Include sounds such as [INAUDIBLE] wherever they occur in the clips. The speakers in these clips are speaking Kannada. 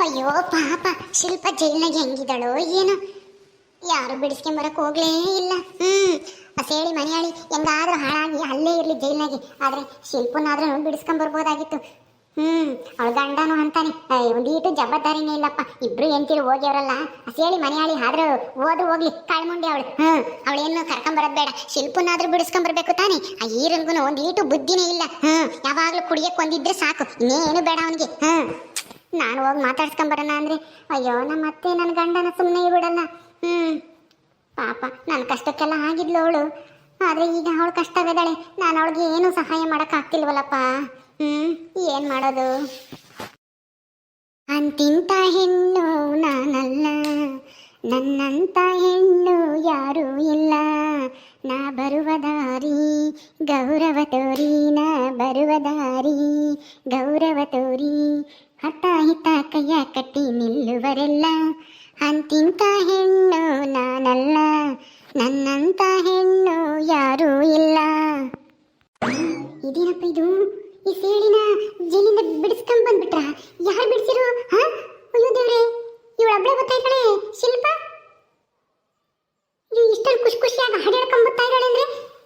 ಅಯ್ಯೋ, ಪಾಪ. ಶಿಲ್ಪ ಜೈಲ್ನಾಗ ಹೆಂಗಿದಳೋ ಏನು. ಯಾರು ಬಿಡಿಸ್ಕೊಂಬರಕ್ ಹೋಗ್ಲೇ ಇಲ್ಲ. ಹ್ಮ್. ಅಸೇಳಿ ಮನೆಯಾಳಿ ಹೆಂಗಾದ್ರೂ ಹಾಳಾಗಿ ಅಲ್ಲೇ ಇರ್ಲಿ ಜೈಲ್ನಾಗೆ. ಆದ್ರೆ ಶಿಲ್ಪನಾದ್ರೂ ಬಿಡಿಸ್ಕೊಂಬರ್ಬೋದಾಗಿತ್ತು ಹ್ಮ್. ಅವಳ ಗಂಡನು ಅಂತಾನೆ. ಒಂದೀಟು ಜವಾಬ್ದಾರಿನೇ ಇಲ್ಲಪ್ಪ. ಇಬ್ರು ಎಂತಿರು ಹೋಗ್ಯವ್ರಲ್ಲ ಅಸೇಳಿ ಮನೆಯಾಳಿ ಆದ್ರೂ ಓದು, ಹೋಗ್ಲಿ. ಕಾಳ್ಮುಂಡಿ ಅವಳು. ಹ್ಮ್. ಅವಳೇನು ಕರ್ಕೊಂಬರೋದ್ ಬೇಡ. ಶಿಲ್ಪನಾದ್ರೂ ಬಿಡಿಸ್ಕೊಂಬರ್ಬೇಕು ತಾನೆ. ಆ ಈರಂಗುನು ಒಂದೀಟು ಬುದ್ಧಿನೇ ಇಲ್ಲ. ಹ್ಮ್. ಯಾವಾಗ್ಲೂ ಕುಡಿಯಕ್ಕೆ ಒಂದಿದ್ರೆ ಸಾಕು. ಇನ್ನೇನು ಬೇಡ ಅವನಿಗೆ. ಹ್ಮ್. ನಾನು ಹೋಗಿ ಮಾತಾಡ್ಸ್ಕೊಂಬರೋಣ ಅಂದ್ರೆ, ಅಯ್ಯೋ, ನಮ್ಮ ಅತ್ತೆ ನನ್ನ ಗಂಡನ ಸುಮ್ಮನೆ ಬಿಡಲ್ಲ ಹ್ಮ್. ಪಾಪ ನನ್ನ ಕಷ್ಟಕ್ಕೆಲ್ಲ ಆಗಿದ್ಲು ಅವಳು. ಆದ್ರೆ ಈಗ ಅವಳು ಕಷ್ಟವಿದ್ದಾಳೆ. ನಾನು ಅವಳಿಗೆ ಏನು ಸಹಾಯ ಮಾಡಕ್ ಆಗ್ತಿಲ್ವಲ್ಲಪ್ಪ ಹ್ಮ್, ಏನ್ ಮಾಡೋದು? ಅಂತಿಂತ ಹೆಣ್ಣು ನಾನಲ್ಲ. ನನ್ನಂತ ಹೆಣ್ಣು ಯಾರೂ ಇಲ್ಲ. ನಾ ಬರುವ ದಾರಿ ಗೌರವ ತೋರಿ, ನಾ ಬರುವ ದಾರಿ ಗೌರವ ತೋರಿ ಹಠ ಹಿತ ಕೈಯ ಕಟ್ಟಿ ನಿಲ್ಲುವರೆಲ್ಲ. ಅಂತಿಂತ ಹೆಣ್ಣು ನಾನಲ್ಲ, ನನ್ನಂತ ಹೆಣ್ಣು ಯಾರೂ ಇಲ್ಲ. ಇದೇನಪ್ಪ ಇದು? ಈ ಸೇಳಿನ ಜೈಲಿಂದ ಬಿಡಿಸ್ಕೊಂಡ್ ಬಂದ್ಬಿಟ್ರ? ಯಾರು ಬಿಡಿಸಿರು, ಹಾ ಅಯ್ಯೋ ದೇವ್ರೆ ಇವಳ ಒಬ್ಳೆ ಗೊತ್ತಾಯ್ತಾಳೆ ಶಿಲ್ಪ ಇದು ಇಷ್ಟೊಂದು ಖುಷಿ ಖುಷಿಯಾಗಿ ಹಾಡ್ಯಾಡ್ಕೊಂಡ್ ಬರ್ತಾ ಇದ್ದಾಳೆ ಅಂದ್ರೆ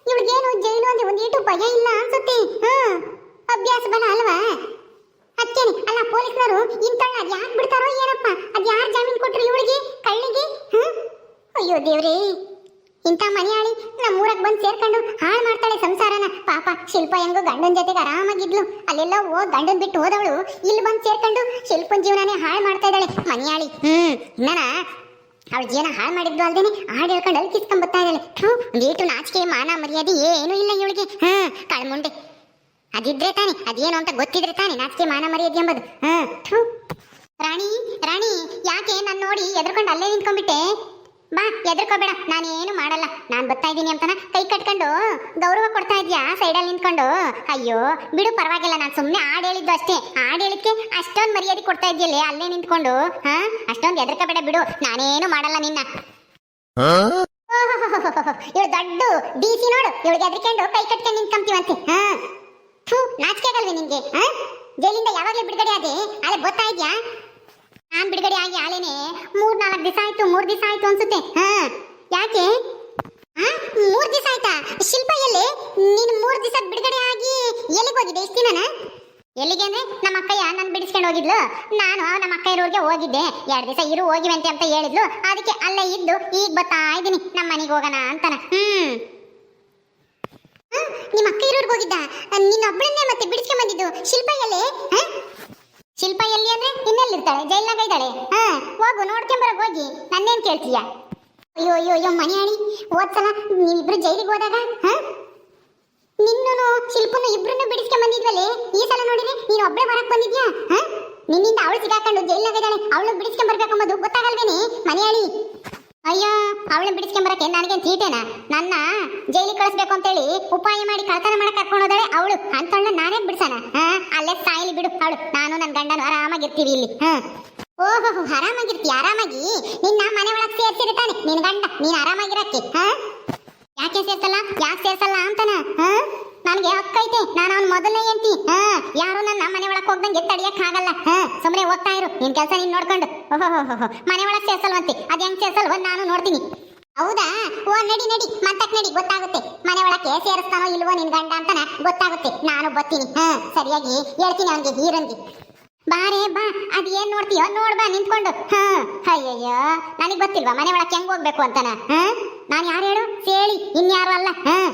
ಇವಳಿಗೇನು ಜೈಲು ಅಂದ್ರೆ ಒಂದೇಟು ಭಯ ಇಲ್ಲ ಅನ್ಸುತ್ತೆ ಹಾ ಅಭ್ಯಾಸ ಬಲ ಅಲ್ವಾ ಅಚ್ಚೇನೆ ಅಲ್ಲ ಪೊಲೀಸ್ನವರು ಇಂಥವ್ಳನ್ನ ಅದ್ ಬಿಡ್ತಾರೋ ಏನಪ್ಪ? ಅದ್ ಯಾರು ಜಾಮೀನು ಕೊಟ್ರು ಇವಳಿಗೆ, ಕಳ್ಳಿಗೆ? ಹ್ಮ್? ಅಯ್ಯೋ ದೇವ್ರೇ, ಇಂಥ ಮನೆಯಾಳಿ ನಮ್ಮೂರಕ್ ಬಂದು ಸೇರ್ಕೊಂಡು ಹಾಳು ಮಾಡ್ತಾಳೆ ಸಂಸಾರನ. ಪಾಪ ಶಿಲ್ಪ ಹೆಂಗೋ ಗಂಡನ ಜೊತೆಗೆ ಆರಾಮಾಗಿದ್ಲು. ಅಲ್ಲೆಲ್ಲ ಓ ಗಂಡನ್ ಬಿಟ್ಟು ಹೋದವಳು. ಇಲ್ಲಿ ಬಂದು ಸೇರ್ಕೊಂಡು ಶಿಲ್ಪನ್ ಜೀವನನೇ ಹಾಳು ಮಾಡ್ತಾ ಇದ್ದಾಳೆ ಮನೆಯಾಳಿ. ಹ್ಮ್, ಇನ್ನನ ಅವಳ ಜೀವನ ಹಾಳು ಮಾಡಿದ್ದು ಅಲ್ದೇನೆ ಹಾಡು ಹೇಳ್ಕೊಂಡು ಅಲ್ಲಿ ಕಿಸ್ಕೊಂಡ್ ಬರ್ತಾ ಇದ್ದಾಳೆ. ಥೂ ಒಂದೀಟು ನಾಚಿಕೆ, ಮಾನ ಮರ್ಯಾದೆ ಏನೂ ಇಲ್ಲ ಇವಳಿಗೆ. ಹ್ಮ್, ಕಳ್ಮುಂಡೆ. ಅದಿದ್ರೆ ತಾನೆ, ಅದೇನು ಅಂತ ಗೊತ್ತಿದ್ರೆ ತಾನೆ ನಾಚಿಕೆ, ಮಾನ ಮರ್ಯಾದೆ ಎಂಬುದು. ಹ್ಮ್, ಥೂ. ರಾಣಿ ರಾಣಿ ಯಾಕೆ ನಾನು ನೋಡಿ ಎದ್ರಕೊಂಡು ಅಲ್ಲೇ ನಿಂತ್ಕೊಂಡ್ಬಿಟ್ಟೆ? ಬಾ ಎದ್ರಕೋಬೇಡ ನಾನೇನು ಮಾಡಲ್ಲ. ನಾನು ಬರ್ತಾ ಇದ್ದೀನಿ ಅಂತನ ಕೈ ಕಟ್ಕೊಂಡು ಗೌರವ ಕೊಡ್ತಾ ಇದ್ಯಾ ಸೈಡಲ್ಲಿ ನಿಂತ್ಕೊಂಡು? ಅಯ್ಯೋ ಬಿಡು ಪರವಾಗಿಲ್ಲ ನಾನು ಸುಮ್ಮನೆ ಹಾಡು ಹೇಳಿದ್ದು ಅಷ್ಟೇ. ಹಾಡು ಹೇಳಿದ್ಕೆ ಅಷ್ಟೊಂದು ಮರ್ಯಾದೆ ಕೊಡ್ತಾ ಇದೆಯಲ್ಲೇ ಅಲ್ಲೇ ನಿಂತ್ಕೊಂಡು? ಹಾ? ಅಷ್ಟೊಂದು ಎದ್ರಕೋಬೇಡ ಬಿಡು ನಾನೇನು ಮಾಡಲ್ಲ ನಿನ್ನ. ಇವಳು ದೊಡ್ಡ ಡಿ ಸಿ ನೋಡು. ಇವಳಿಗೆ ಎದ್ರಿಕೊಂಡು ಕೈ ಕಟ್ಕೊಂಡು ನಿಂತ್ಕೊಂತೀವಂತೆ. ಹಾ? ಥೂ ನಾಚಿಕೆ ಆಗಲ್ವೇ ನಿನ್ಗೆ ಹಾ? ಜೈಲಿಂದ ಯಾವಾಗಲೂ ಬಿಡುಗಡೆ ಆದೆ ಅದೇ ಗೊತ್ತಾ ಇದ್ಯಾ ನಾನ್ ಬಿಡುಗಡೆ ಆಗಿ ಆಲೇನೆ ಮೂರ್ ನಾಲ್ಕು ದಿವಸ ಆಯ್ತು, ಮೂರ್ ದಿವಸ ಆಯ್ತು ಅನ್ಸುತ್ತೆ. ಹಾ. ಯಾಕೆ? ಮೂರ್ ದಿವಸ ಆಯ್ತಾ? ಶಿಲ್ಪ ಎಲ್ಲಿ? ನೀನು ಮೂರ್ ದಿವಸ ಬಿಡುಗಡೆ ಆಗಿ ಎಲ್ಲಿಗೆ ಹೋಗಿದ್ದೆ? ಇಷ್ಟು ದಿನನ? ಎಲ್ಲಿಗೆ ಅಂದ್ರೆ? ನಮ್ಮ ಅಕ್ಕಯ್ಯ ನಾನು ಬಿಡಿಸ್ಕೊಂಡು ಹೋಗಿದ್ಲು. ನಾನು ನಮ್ಮ ಅಕ್ಕ ಅಕ್ಕಯ್ಯರೂರಿಗೆ ಹೋಗಿದ್ದೆ. ಎರಡು ದಿವಸ ಇರು, ಹೋಗಿವಂತೆ ಅಂತ ಹೇಳಿದ್ಲು. ಅದಕ್ಕೆ ಅಲ್ಲೇ ಇದ್ದು ಈಗ ಬರ್ತಾ ಇದ್ದೀನಿ. ನಮ್ಮ ಮನೆಗೆ ಹೋಗೋಣ ಅಂತನ. ಹ್ಮ್. ನಿಮ್ಮ ಅಕ್ಕ ಇರೋರ್ಗೆ ಹೋಗಿದ್ದ? ನಿನ್ನ ಒಬ್ಬಳನ್ನೇ ಮತ್ತೆ ಬಿಡಿಸ್ಕೊಂಡ್ ಬಂದಿದ್ದು? ಶಿಲ್ಪ ಹಾ? ಶಿಲ್ಪ ಎಲ್ಲಿ ಅಂದ್ರೆ ಇನ್ನೆಲ್ಲಿರ್ತಾಳೆ? ಜೈಲ್ನಾಗ ಇದ್ದಾಳೆ? ಹಾ, ಹೋಗು ನೋಡ್ಕೊಂಬರಕ್ ಹೋಗಿ. ನನ್ನೇನ್ ಕೇಳ್ತೀಯ? ಅಯ್ಯೋ ಅಯ್ಯೋ ಅಯ್ಯೋ ಮನೆಯಾಳಿ ಹೋದ್ಸಲ ನೀವಿಬ್ರು ಜೈಲಿಗೆ ಹೋದಾಗ, ಹಾ? ನಿನ್ನೂ ಶಿಲ್ಪನ ಇಬ್ರನ್ನ ಬಿಡಿಸ್ಕೊಂಡ್ ಬಂದಿದ್ವಲ್ಲೇ? ಈ ಸಲ ನೋಡಿದ್ರೆ ನೀನು ಒಬ್ಳೆ ಬರಕ್ ಬಂದಿದ್ಯಾ? ಹಾ? ನಿನ್ನಿಂದ ಅವಳು ಸಿಗಾಕೊಂಡು ಜೈಲ್ನಾಗ ಇದ್ದಾಳೆ, ಅವಳು ಬಿಡಿಸ್ಕೊಂಡ್ ಬರ್ಬೇಕಂಬುದು ಗೊತ್ತಾಗಲ್ವೇನೆ ಮನೆಯಾಳಿ ಅಯ್ಯೋ, ಅವಳನ್ನ ಬಿಡಿಸ್ಕೊಂಬರಕ್ಕೆ ನನಗೆ ಚೀಟೇನ ನನ್ನ ಜೈಲಿಗೆ ಕಳಿಸ್ಬೇಕು ಅಂತೇಳಿ ಉಪಾಯ ಮಾಡಿ ಕಳ್ತನ ಮಾಡಕ್ ಕರ್ಕೊಂಡು ಹೋದಾಳೆ ಅವಳು. ಅಂತಣ್ಣ ನಾನೇ ಬಿಡ್ಸಣ ಅಲ್ಲೇ ಸಾಯಿಲಿ ಬಿಡು ಅವಳು. ನಾನು ನನ್ನ ಗಂಡನು ಆರಾಮಾಗಿರ್ತೀವಿ ಇಲ್ಲಿ. ಹಾ. ಓಹೋ ಆರಾಮಾಗಿರ್ತಿ ಆರಾಮಾಗಿ? ನಿನ್ನ ಮನೆ ಒಳಗ್ ಸೇರ್ಸಿರಿ ತಾನೆ. ನಿನ್ ಗಂಡ, ನೀನ್ ಆರಾಮಾಗಿರಕ್ಕೆ. ಹಾ? ಯಾಕೆ ಸೇರ್ಸಲ್ಲ? ಯಾಕೆ ಸೇರ್ಸಲ್ಲ ಅಂತನ? ಹಾ? ನನಗೆ ಹಕ್ಕೈತೆ ನಾನು ಅವ್ನ ಮೊದಲನೇ ಎಂತಿ ನನ್ನ ಹೋಗ್ದಂಗೆ ಹಾ ಸುಮ್ಮನೆ ಹೋಗ್ತಾ ಇರು. ನಿನ್ ಕೆಲಸ ನೀನ್ ನೋಡ್ಕೊಂಡು. ಓಹೋ ಮನೆ ಒಳಗೆ ಸೇರ್ಸಲ್ವಂತೆ. ಅದ್ ಹೆಂಗ್ ಸೇರ್ಸಲ್ವ? ನಾನು ನೋಡ್ತೀನಿ. ಹೌದಾ? ಓ ನಡಿ ನಡಿ. ಮತ್ತಕ್ ನಡಿ, ಗೊತ್ತಾಗುತ್ತೆ. ಮನೆ ಒಳಕ್ಕೆ ಸೇರಿಸ್ತಾನೋ ಇಲ್ವೋ ನಿನ್ ಗಂಡ ಅಂತನ ಗೊತ್ತಾಗುತ್ತೆ. ನಾನು ಬತ್ತೀನಿ ಹಾ, ಸರಿಯಾಗಿ ಹೇಳ್ತೀನಿ ಅವನಿಗೆ, ಹೀರಂಗಿ. ಬಾರೇ ಬಾ. ಅದ್ ಏನ್ ನೋಡ್ತೀಯೋ ನೋಡ್ಬಾ ನಿಂತ್ಕೊಂಡು. ಹಾ. ಅಯ್ಯಯ್ಯೋ, ನನಗ್ ಗೊತ್ತಿಲ್ವಾ ಮನೆ ಒಳಕ್ಕೆ ಹೆಂಗ್ ಹೋಗ್ಬೇಕು ಅಂತನ? ಹಾ? ನಾನು ಯಾರು ಹೇಳು? ಸೇಳಿ. ಇನ್ಯಾರು ಅಲ್ಲ? ಹಾ.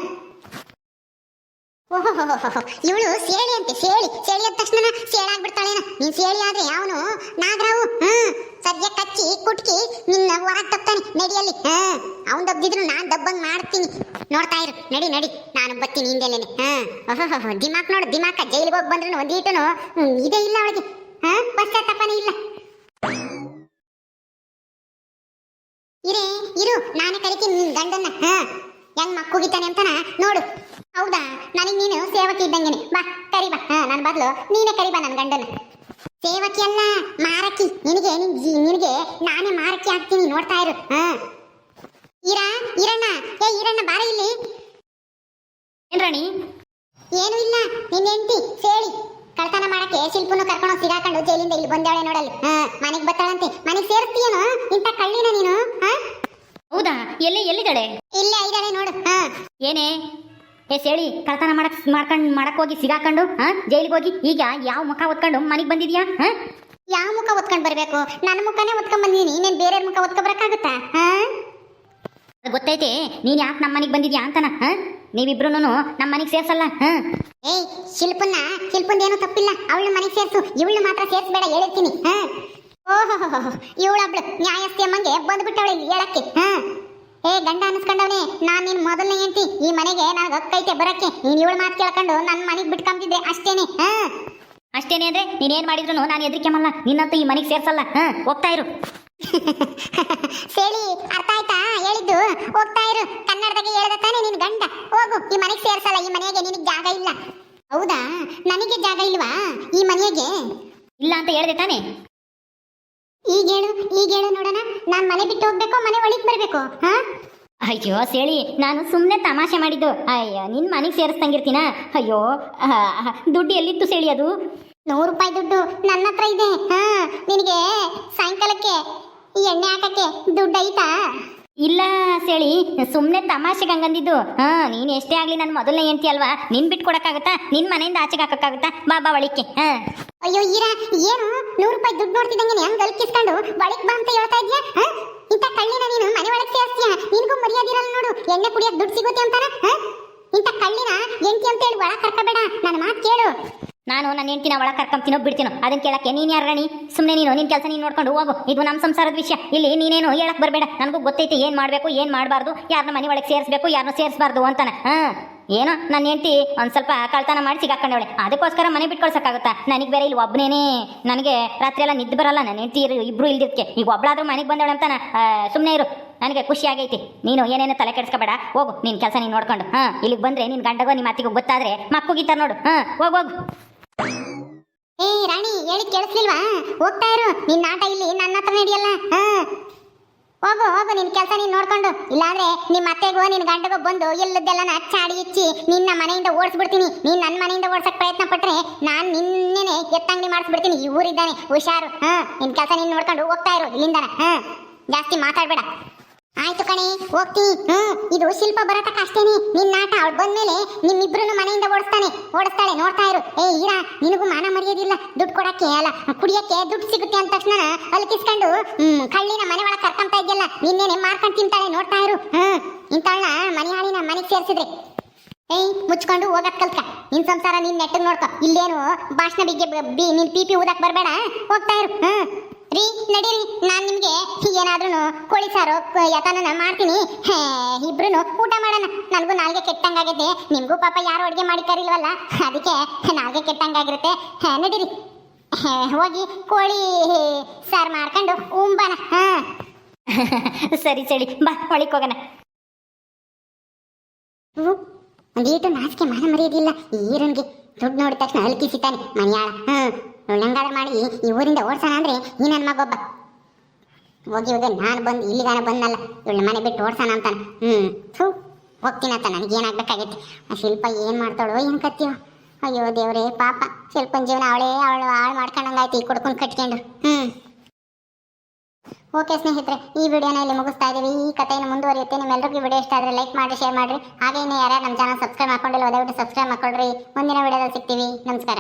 ಇವಳು ಸೇಳಿ ಅಂತೆ, ಸೇಳಿ. ಸೇಳಿ ಸೇಳಾಗ್ಬಿಡ್ತಾಳೇನ ನೀನ್ ಸೇಳಿ ಆದ್ರೆ ಅವನು ನಾಗರಾವು? ಹ್ಮ್. ಸದ್ಯ ಕಚ್ಚಿ ಕುಟ್ಕಿ ನಿನ್ನ ಹೊರಗ್ ತಪ್ತಾನೆ ನಡಿಯಲ್ಲಿ. ಹ್ಮ್. ಅವನ್ ದಬ್ಬಿದ್ರು ನಾನ್ ದಬ್ಬಂಗ್ ಮಾಡ್ತೀನಿ. ನೋಡ್ತಾ ಇರು. ನಡಿ ನಡಿ. ನಾನು ಬತ್ತೀನಿ ಹಿಂದೆಲೇನೆ ಹ್ಮ್. ದಿಮಾಕ್ ನೋಡು ದಿಮಾಕ. ಜೈಲಿಗೆ ಹೋಗಿ ಬಂದ್ರು ಹ್ಮ್, ಇದೇ ಇಲ್ಲ ಅವಳಿಗೆ. ಹ್ಮ್ ಪಶ್ಚಾತ್ತಾಪನೇ ಇಲ್ಲ. ಇರೇ ಇರು ನಾನೇ ಕರಿತೀನಿ ನಿನ್ ಗಂಡನ್ನ. ಹಾ ಹೆಂಗ್ ಮಕ್ಕುಗಿತಾನೆ ಅಂತಾನ? ನೋಡು. ಹೌದಾ? ನನಗೆ ನೀನು ಸೇವಕಿ ಇದ್ದಂಗೆನೆ. ಬಾ, ಕರಿ ಬಾ. ಹಾ ನನ್ನ ಬದಲು ನೀನೇ ಕರಿ ಬಾ ನನ್ನ ಗಂಡನ ಸೇವಕಿ ಅಲ್ಲ, ಮಾರಕಿ. ನಿನಗೆ ನಿನಗೆ ನಾನೇ ಮಾರಕಿ ಆಗ್ತೀನಿ, ನೋಡ್ತಾ ಇರು. ಹಾ. ಇರ ಇರಣ್ಣ ಏ ಇರಣ್ಣ ಬಾರ ಇಲ್ಲಿ. ಏನ್ ರಾಣಿ? ಏನು ಇಲ್ಲ. ನಿನ್ನ ಹೆಂಡತಿ, ಸೇಳಿ. ಕಳ್ತನ ಮಾಡಕ್ಕೆ ಶಿಲ್ಪನು ಕರ್ಕೊಂಡು ಸಿಗಾಕೊಂಡು ಜೈಲಿಂದ ಇಲ್ಲಿ ಬಂದಾಳೆ ನೋಡಲಿ ನೋಡಲ್ಲಿ. ಹಾ, ಮನೆಗ್ ಬರ್ತಾಳಂತೆ. ಮನೆಗ್ ಸೇರ್ತೀಯನು ಇಂಥ ಕಳ್ಳಿನ ನೀನು? ಹಾ? ಹೌದಾ? ಎಲ್ಲಿ, ಎಲ್ಲಿದ್ದಾಳೆ ಇಲ್ಲೇ ಇದ್ದಾಳೆ ನೋಡು ಹಾ ಏನೇ? ಏ ಸೇಳಿ ಕಳ್ತನ ಮಾಡಕ್ ಮಾಡ್ಕೊಂಡು ಮಾಡಕ್ ಹೋಗಿ ಸಿಗಾಕೊಂಡು ಹಾ ಜೈಲಿಗೆ ಹೋಗಿ ಈಗ ಯಾವ ಮುಖ ಒತ್ಕೊಂಡು ಮನೆಗೆ ಬಂದಿದ್ಯಾ ಹಾ ಯಾವ ಮುಖ ಒತ್ಕೊಂಡು ಬರಬೇಕು? ನನ್ನ ಮುಖನೇ ಒತ್ಕೊಂಡ್ ಬಂದೀನಿ ಇನ್ನೇನ್ ಬೇರೆ ಮುಖ ಒತ್ಕೊಂಡ್ ಬರಕ್ಕಾಗತ್ತಾ ಹಾ ಗೊತ್ತೈತೆ ನೀನ್ ಯಾಕೆ ನಮ್ಮ ಮನೆಗೆ ಬಂದಿದ್ಯಾ ಅಂತನ ಹಾ ನೀವಿಬ್ರು ನಮ್ಮ ಮನೆಗೆ ಸೇರ್ಸಲ್ಲ ಹಾ ಏಯ್ ಶಿಲ್ಪನ್ನ ಶಿಲ್ಪಂದ ಏನು ತಪ್ಪಿಲ್ಲ ಅವಳು ಮನೆಗೆ ಸೇರ್ಸು ಇವಳು ಮಾತ್ರ ಸೇರ್ಸ್ಬೇಡ ಹೇಳಿರ್ತೀನಿ ಹಾ ಓಹೋ ಇವಳೊಬ್ಳು ನ್ಯಾಯಸ್ಥೆ ಅಮ್ಮಂಗೆ ಬಂದ್ಬಿಟ್ಟವಳು ಇಲ್ಲಿ ಹೇಳಕ್ಕೆ ಹಾ ಏ ಗಂಡ ಅನ್ಸ್ಕೊಂಡವನೇ ನಾನ್ ನಿನ್ ಮೊದಲನೇ ಹೆಂಡತಿ ಈ ಮನೆಗೆ ನನಗೆ ಹಕ್ಕೈತೆ ಬರಕ್ಕೆ ನೀನ್ ಇವಳು ಮಾತು ಕೇಳ್ಕೊಂಡು ನನ್ನ ಮನೆಗೆ ಬಿಟ್ಕೊಂತಿದ್ದೆ ಅಷ್ಟೇನೆ ಹಾ? ಅಷ್ಟೇನೆ ಅಂದ್ರೆ ನೀನೇನ್ ಮಾಡಿದ್ರು ನಾನು ಎದ್ರಿಕೆಮಲ್ಲ ನಿನ್ನಂತೂ ಈ ಮನೆಗೆ ಸೇರ್ಸಲ್ಲ ಹಾ? ಹೋಗ್ತಾ ಇರು. [LAUGHS] ಸೇಳಿ ಅರ್ಥ ಆಯ್ತಾ? ಹೇಳಿದ್ದು ಹೋಗ್ತಾ ಇರು. ಕನ್ನಡದಾಗೆ ಹೇಳ್ದ ತಾನೇ ನಿನ್ ಗಂಡ. ಹೋಗು ಈ ಮನೆಗೆ ಸೇರ್ಸಲ್ಲ ಈ ಮನೆಗೆ ನಿನಗೆ ಜಾಗ ಇಲ್ಲ. ಹೌದಾ? ನನಗೆ ಜಾಗ ಇಲ್ವಾ? ಈ ಮನೆಗೆ? ಇಲ್ಲ ಅಂತ ಹೇಳ್ದೆ ತಾನೇ? ಈಗ ಹೇಳು ಈಗ ಹೇಳು ನೋಡೋಣ. ನಾನು ಮನೆ ಬಿಟ್ಟು ಹೋಗ್ಬೇಕು ಮನೆ ಒಳಗೆ ಬರಬೇಕು? ಹಾ? ಅಯ್ಯೋ ಸೇಳಿ ನಾನು ಸುಮ್ಮನೆ ತಮಾಷೆ ಮಾಡಿದ್ದು. ಅಯ್ಯೋ ನಿನ್ನ ಮನೆಗೆ ಸೇರಿಸ್ದಂಗಿರ್ತೀನ? ಅಯ್ಯೋ ಆ, ದುಡ್ಡು ಎಲ್ಲಿತ್ತು ಸೇಳಿ ಅದು? ನೂರು ರೂಪಾಯಿ ದುಡ್ಡು ನನ್ನ ಹತ್ರ ಇದೆ. ಹಾ ನಿನಗೆ ಸಾಯಂಕಾಲಕ್ಕೆ ಈ ಎಣ್ಣೆ ಹಾಕಕ್ಕೆ ದುಡ್ಡು ಐತಾ? ಇಲ್ಲ ಸೇಳಿ ಸುಮ್ಮನೆ ತಮಾಷೆಗೆ ಹಂಗಂದಿದ್ದು. ಹಾ, ನೀನು ಎಷ್ಟೇ ಆಗಲಿ ನನ್ನ ಮೊದಲನೇ ಹೆಂಡತಿ ಅಲ್ವಾ? ನಿನ್ ಬಿಟ್ಟು ಕೊಡಕ್ಕಾಗತ್ತಾ? ನಿನ್ ಮನೆಯಿಂದ ಆಚೆಗೆ ಹಾಕಕ್ಕಾಗತ್ತಾ? ಬಾ ಬಾ ಒಳಿಕೆ ಹಾ. ಅಯ್ಯೋ, ಈರ, ಏನು? ನೂರು ರೂಪಾಯಿ ದುಡ್ಡು ನೋಡ್ತಿದ್ದಂಗೆ ಹೆಂಗ್ ಗಲ್ಕಿಸ್ಕೊಂಡು ಒಳಗ್ ಬಾ ಅಂತ ಹೇಳ್ತಾ ಇದ್ಯಾ? ಇಂಥ ಕಳ್ಳಿನ ನೀನು ಮನೆ ಒಳಗೆ ಸೇರ್ಸ್ತೀಯ? ನಿನ್ಗೂ ಮರ್ಯಾದಿರಲ್ಲ ನೋಡು. ಎಣ್ಣೆ ಕುಡಿಯಕ್ಕೆ ದುಡ್ಡು ಸಿಗುತ್ತೆ ಅಂತಾರ? ಇಂಥ ಕಳ್ಳಿನ ಎಂಟಿ ಅಂತ ಹೇಳಿ ಒಳಗೆ ಕರ್ಕಬೇಡ. ನನ್ನ ಮಾತು ಕೇಳು. ನಾನು ನನ್ನ ಹೆಂಡ್ತಿನ ಒಳಗೆ ಕರ್ಕೊಂತೀನೋ ಬಿಡ್ತೀನೋ ಅದನ್ನ ಕೇಳಕ್ಕೆ ನೀನು ಯಾರು ರಾಣಿ ಸುಮ್ಮನೆ ನೀನು ನಿನ್ನ ಕೆಲಸ ನೀನು ನೋಡ್ಕೊಂಡು ಹೋಗು. ಇದು ನಮ್ಮ ಸಂಸಾರದ ವಿಷಯ. ಇಲ್ಲಿ ನೀನೇನು ಹೇಳಕ್ ಬರಬೇಡ. ನನಗೂ ಗೊತ್ತೈತಿ ಏನು ಮಾಡಬೇಕು, ಏನು ಮಾಡಬಾರ್ದು ಯಾರನ್ನ ಮನೆ ಒಳಗೆ ಸೇರಿಸ್ಬೇಕು ಯಾರನ್ನ ಸೇರಿಸಬಾರ್ದು ಅಂತಾನೆ. ಹಾಂ. ಏನೋ ನನ್ನ ಹೆಂಡತಿ ಒಂದು ಸ್ವಲ್ಪ ಕಳ್ತನ ಮಾಡಿ ಸಿಗಾಕೊಂಡವಳೆ ಅದಕ್ಕೋಸ್ಕರ ಮನೆ ಬಿಟ್ಕೊಳ್ಸೋಕ್ಕಾಗುತ್ತಾ? ನನಗೆ ಬೇರೆ ಇಲ್ಲಿ ಒಬ್ಬನೇ ನನಗೆ ರಾತ್ರಿ ಎಲ್ಲ ನಿದ್ದೆ ಬರಲ್ಲ. ನನ್ನ ಹೆಂಡತಿ ಇಬ್ಬರು ಇಲ್ದಿದ್ದಕ್ಕೆ ಈಗ ಒಬ್ಳಾದ್ರೂ ಮನೆಗೆ ಬಂದವಳೆ ಅಂತಾನೆ. ಸುಮ್ಮನೆ ಇರು. ನನಗೆ ಖುಷಿ ಆಗೈತಿ. ನೀನು ಏನೇನು ತಲೆ ಕೆಡಿಸ್ಕೋಬೇಡ. ಹೋಗು ನಿನ್ನ ಕೆಲಸ ನೀನು ನೋಡ್ಕೊಂಡು. ಹಾಂ, ಇಲ್ಲಿಗೆ ಬಂದರೆ ನಿನ್ನ ಗಂಡಗೋ ನಿಮ್ಮ ಅತ್ತಿಗೆ ಗೊತ್ತಾದ್ರೆ ಮಕ್ಕುಗಿತಾರ ನೋಡು. ಹಾಂ, ಹೋಗ್, ಹೋಗು. ಏ, ರಾಣಿ ಹೇಳಿ ಕೇಳಿಸ್ಲಿಲ್ವಾ? ಹೋಗ್ತಾ ಇರು. ನಿನ್ನ ಆಟ ಇಲ್ಲಿ ನನ್ನ ಹತ್ರ ನಡೆಯಲ್ಲ ಹಾ. ಹೋಗು ಹೋಗು, ನಿನ್ ಕೆಲಸ ನೀನ್ ನೋಡ್ಕೊಂಡು. ಇಲ್ಲಾಂದ್ರೆ ನಿಮ್ಮ ಅತ್ತೆಗೋ, ನಿನ್ ಗಂಡಗೋ ಬಂದು ಎಲ್ಲದೆಲ್ಲ ಚಾಡಿ ಇಚ್ಚಿ ನಿನ್ನ ಮನೆಯಿಂದ ಓಡಿಸ್ಬಿಡ್ತೀನಿ. ನೀನ್ ನನ್ನ ಮನೆಯಿಂದ ಓಡ್ಸಕ್ ಪ್ರಯತ್ನ ಪಟ್ರೆ ನಾನ್ ನಿನ್ನೆನೆ ಎತ್ತಂಗಡಿ ಮಾಡಿಸ್ಬಿಡ್ತೀನಿ. ಈ ಊರಿದ್ದಾನೆ, ಹುಷಾರು. ಹಾ. ನಿನ್ ಕೆಲಸ ನೀನ್ ನೋಡ್ಕೊಂಡು ಹೋಗ್ತಾ ಇರು ಇಲ್ಲಿಂದಾನ. ಹಾ. ಜಾಸ್ತಿ ಮಾತಾಡ್ಬೇಡ. ಆಯ್ತು ಕಣೆ, ಹೋಗ್ತೀನಿ. ಹ್ಮ್, ಇದು ಶಿಲ್ಪ ಬರತಕ್ಕ ಅಷ್ಟೇನೆ. ನಿನ್ನ ಆಟ ಅವಳು ಬಂದ್ಮೇಲೆ ನಿಮ್ಮಿಬ್ರು ಮನೆಯಿಂದ ಓಡಿಸ್ತಾನೆ. ಓಡಿಸ್ತಾಳೆ, ನೋಡ್ತಾ ಇರು. ಏ, ಈರಾ, ನಿನಗೂ ಮಾನ ಮರ್ಯಾದಿಲ್ಲ ದುಡ್ಡು ಕೊಡಕ್ಕೆ ಅಲ್ಲ, ಕುಡಿಯಕ್ಕೆ ದುಡ್ಡು ಸಿಗುತ್ತೆ ಅಂದ ತಕ್ಷಣ ಅಲ್ಲಿ ಕಿಸ್ಕೊಂಡು ಹ್ಮ್, ಕಳ್ಳಿನ ಮನೆ ಒಳಗೆ ಕರ್ಕೊಂತ ಇದೆಯಲ್ಲ, ನಿನ್ನೇನೆ ಮಾರ್ಕೊಂಡು ತಿಂತಾಳೆ, ನೋಡ್ತಾ ಇರು. ಹ್ಮ್ ಇಂಥವಳನ್ನ ಮನೆ ಹಾಳಿನ ಮನೆಗೆ ಸೇರ್ಸಿದ್ರೆ. ಏಯ್, ಮುಚ್ಕೊಂಡು ಹೋಗಕ್ ಕಲ್ತ್ಕ. ನಿನ್ ಸಂಸಾರ ನಿನ್ ನೆಟ್ಟಗ್ ನೋಡ್ಕೊ. ಇಲ್ಲೇನು ಭಾಷಣ ಬಿಗ್ಗೆ ನಿನ್ ಪಿ ಪಿ ಊದಕ್ ಬರ್ಬೇಡ. ಹೋಗ್ತಾ ಇರು. ಹ್ಮ್. ರೀ ನಡೀರಿ. ನಾನ್ ನಿಮ್ಗೆ ಏನಾದ್ರೂ ಕೋಳಿ ಸಾರು ಯಥಾನ ಯತನನ ಮಾಡ್ತೀನಿ. ಹೇ, ಇಬ್ರು ಊಟ ಮಾಡೋಣ. ನನಗೂ ನಾಲ್ಗೆ ಕೆಟ್ಟಂಗಾಗೈತೆ. ನಿಮಗೂ ಪಾಪ ಯಾರು ಅಡುಗೆ ಮಾಡಿತಾರಿಲ್ವಲ್ಲ ಅದಕ್ಕೆ ನಾಲ್ಗೆ ಕೆಟ್ಟಂಗಾಗಿರುತ್ತೆ. ಹೇ, ನಡೀರಿ. ಹೇ, ಹೋಗಿ ಕೋಳಿ ಸಾರು ಮಾಡ್ಕೊಂಡು ಉಂಬನ ಹಾ. [LAUGHS] ಸರಿ ಸರಿ ಬಾ ಒಳಿಕ್ ಹೋಗೋಣ. ಹ್ಞೂ ಒಂದೀಟು ನಾಚಿಕೆ ಮಾನ ಮರೆಯೋದಿಲ್ಲ ಈರನ್ಗೆ ದುಡ್ಡು ನೋಡಿದ ತಕ್ಷಣ ಅಲ್ಕಿಸಿತಾನೆ ಮನೆಯಾಳ. ಹ್ಮ್. ಉಳ್ಳಂಗಾದ ಮಾಡಿ, ಈ ಊರಿಂದ ಓಡ್ಸೋಣ ಅಂದ್ರೆ ಈ ನನ್ನ ಮಗೊಬ್ಬ ಹೋಗಿ ಹೋಗಿ ನಾನು ಬಂದು, ಇಲ್ಲಿಗಾನ ಬಂದಲ್ಲ. ಇವಳ ಮನೆ ಬಿಟ್ಟು ಓಡ್ಸೋಣ ಅಂತಾನೆ. ಹ್ಮ್, ಥೂ ಹೋಗ್ತೀನಂತ ನನಗೆ ಏನಾಗ್ಬೇಕಾಗೈತಿ? ಆ ಶಿಲ್ಪ ಏನ್ ಮಾಡ್ತಾಳೋ ಏನ್ ಕತ್ತೀವ ಅಯ್ಯೋ ದೇವ್ರೇ, ಪಾಪ. ಶಿಲ್ಪನ ಜೀವನ ಅವಳೇ, ಅವಳು ಹಾಳು ಮಾಡ್ಕೊಂಡಂಗಾಯ್ತು ಈ ಕುಡ್ಕೊಂಡು ಕಟ್ಕೊಂಡು. ಹ್ಮ್. ಓಕೆ ಸ್ನೇಹಿತರೆ, ಈ ವಿಡಿಯೋನ ಇಲ್ಲಿ ಮುಗಿಸ್ತಾ ಇದ್ದೀವಿ ಈ ಕಥೆಯನ್ನು ಮುಂದುವರಿಯುತ್ತೆ. ನಿಮ್ಮೆಲ್ಲರಿಗೂ ವಿಡಿಯೋ ಇಷ್ಟ ಆದರೆ ಲೈಕ್ ಮಾಡಿ, ಶೇರ್ ಮಾಡಿರಿ ಹಾಗೆ ಇನ್ನು ಯಾರ್ಯಾರು ನಮ್ಮ ಚಾನಲ್ ಸಬ್ಸ್ಕ್ರೈಬ್ ಮಾಡ್ಕೊಂಡಿಲ್ಲ ದಯವಿಟ್ಟು ಸಬ್ಸ್ಕ್ರೈಬ್ ಮಾಡ್ಕೊಳ್ರಿ. ಮುಂದಿನ ವಿಡಿಯೋದಲ್ಲಿ ಸಿಗ್ತೀವಿ. ನಮಸ್ಕಾರ.